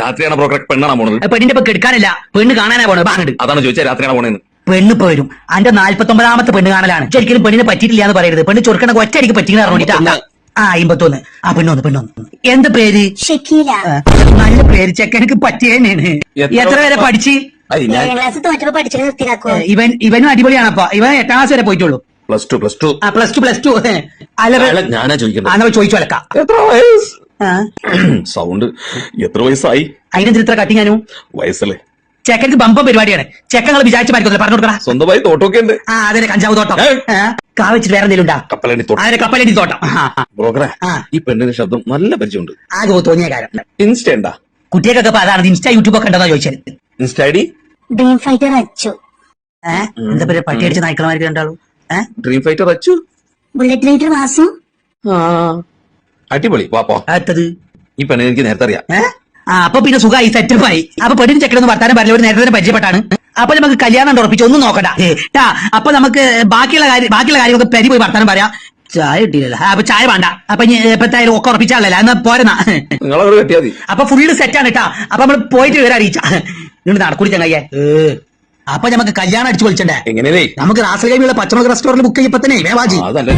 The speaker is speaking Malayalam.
രാത്രിയാണ് ബ്രോക്കറെ പെണ്ണാണ് പോണത്? പെണ്ണിന്റെ ഇപ്പൊ കെടുക്കാനല്ല. പെണ്ണ് കാണാനാ പോണത്. ബാങ്ങട് അതാണ് ചോദിച്ചാൽ രാത്രിയാണ് പോണേന്ന്? പെണ്ണ് ഇപ്പൊ വരും. അന്റെ നാല്പത്തൊമ്പതാമത്തെ പെണ്ണ് കാണലാണ്. ശരിക്കും പെണ്ണിനെ പറ്റിയിട്ടില്ല എന്ന് പറയരുത്. പെണ്ണ് ചൊറുക്കണ ഒറ്റയടിക്ക് പറ്റിയെന്ന് അറിഞ്ഞിട്ടാ ആ അമ്പത്തൊന്ന്. ആ പെണ്ണൊന്ന് പെണ്ണൊന്ന് എന്താ പേര്? ഷക്കീല. നല്ല പേര്. ചെക്കനക്ക് പറ്റിയാണ് എത്ര വരെ പഠിച്ച്? ഇവൻ ഇവനും അടിപൊളിയാണപ്പ ഇവൻ എട്ടാം ക്ലാസ് വരെ പോയിട്ടുള്ളൂ. പ്ലസ് ടു പ്ലസ് ടു ആ പ്ലസ് ടു പ്ലസ് ടു അല്ല ഞാനാ ചോദിക്കുന്നത്. ചോദിച്ചു അലക്കാം. എത്ര വയസ്സ്? ആ, സൗണ്ട് എത്ര വയസ്സായി? അതിനെന്തിന് ഇത്ര ആനു വയസ്സല്ലേ? ചെക്കൻക്ക് ബമ്പം പരിപാടിയാണ്. ചെക്കങ്ങൾ വിചാരിച്ച മാറ്റി പറഞ്ഞു കൊടുക്കടാ. സ്വന്തമായി തോട്ടമൊക്കെ ഉണ്ട്. ആ അതെ കഞ്ചാവ് തോട്ടം? കാ വെച്ചിട്ട് വേറെ എന്തെങ്കിലും ഉണ്ടാ? കപ്പലണ്ടി തോട്ടം. അതിന് കപ്പലണ്ടി തോട്ടം. ആ, ആ. ബ്രോക്കറെ ഈ പെണ്ണിന്റെ ശബ്ദം നല്ല പരിചയമുണ്ട്. ആകെ തോന്നിയ കാര്യം. ഇൻസ്റ്റ ഉണ്ടാ? കുട്ടികൾക്കൊക്കെ ഇപ്പൊ അതാണ്. ഇൻസ്റ്റാ യൂട്യൂബ് ഒക്കെ ഉണ്ടോ ചോദിച്ചത്. Insta I D? Dream fighter Achu. ഏഹ് എന്താ പേര്? പട്ടി അടിച്ച് നായ്ക്കളമാർക്ക് രണ്ടാളും. Dream fighter Achu? Bullet rider Vasu. അടിപൊളി. വാപ്പോ അടുത്തത് ഈ പെണ്ണ് എനിക്ക് നേരത്തെ അറിയാം. ആ അപ്പൊ പിന്നെ സുഖമായി സെറ്റപ്പായി. അപ്പൊ പെണ്ണിന് ചെക്കനൊന്ന് വർത്താനം പറഞ്ഞ ഒരു നേരത്തെ തന്നെ പരിചയപ്പെട്ടാണ്. അപ്പൊ നമുക്ക് കല്യാണം ഉണ്ട് ഉറപ്പിച്ച് ഒന്നും നോക്കണ്ട. ഏ, ട്ടാ അപ്പൊ നമുക്ക് ബാക്കിയുള്ള കാര്യം ബാക്കിയുള്ള കാര്യമൊക്കെ പെരി പോയി വർത്താനം പറയാം. ചായ കിട്ടിയില്ലല്ലോ. ആ, അപ്പൊ ചായ വേണ്ട. അപ്പൊ ഇനി എപ്പത്തായാലും ഒക്കെ ഉറപ്പിച്ചാളല്ല? എന്നാ കെട്ടിയാ മതി. അപ്പൊ ഫുള്ള് സെറ്റാണ് കേട്ടാ അപ്പൊ നമ്മൾ പോയിട്ട് വിവരം അറിയിച്ച. നിങ്ങൾ നടക്കൂടി ചങ്ങയ്യേ. അപ്പൊ നമുക്ക് കല്യാണം അടിച്ചു പൊളിച്ചണ്ടേ? എങ്ങനെയല്ലേ? നമുക്ക് റാസൽ കൈമിയുള്ള പച്ചമുളക് റെസ്റ്റോറന്റ് ബുക്ക് ചെയ്യപ്പോ തന്നെ വേവാജി അതല്ലേ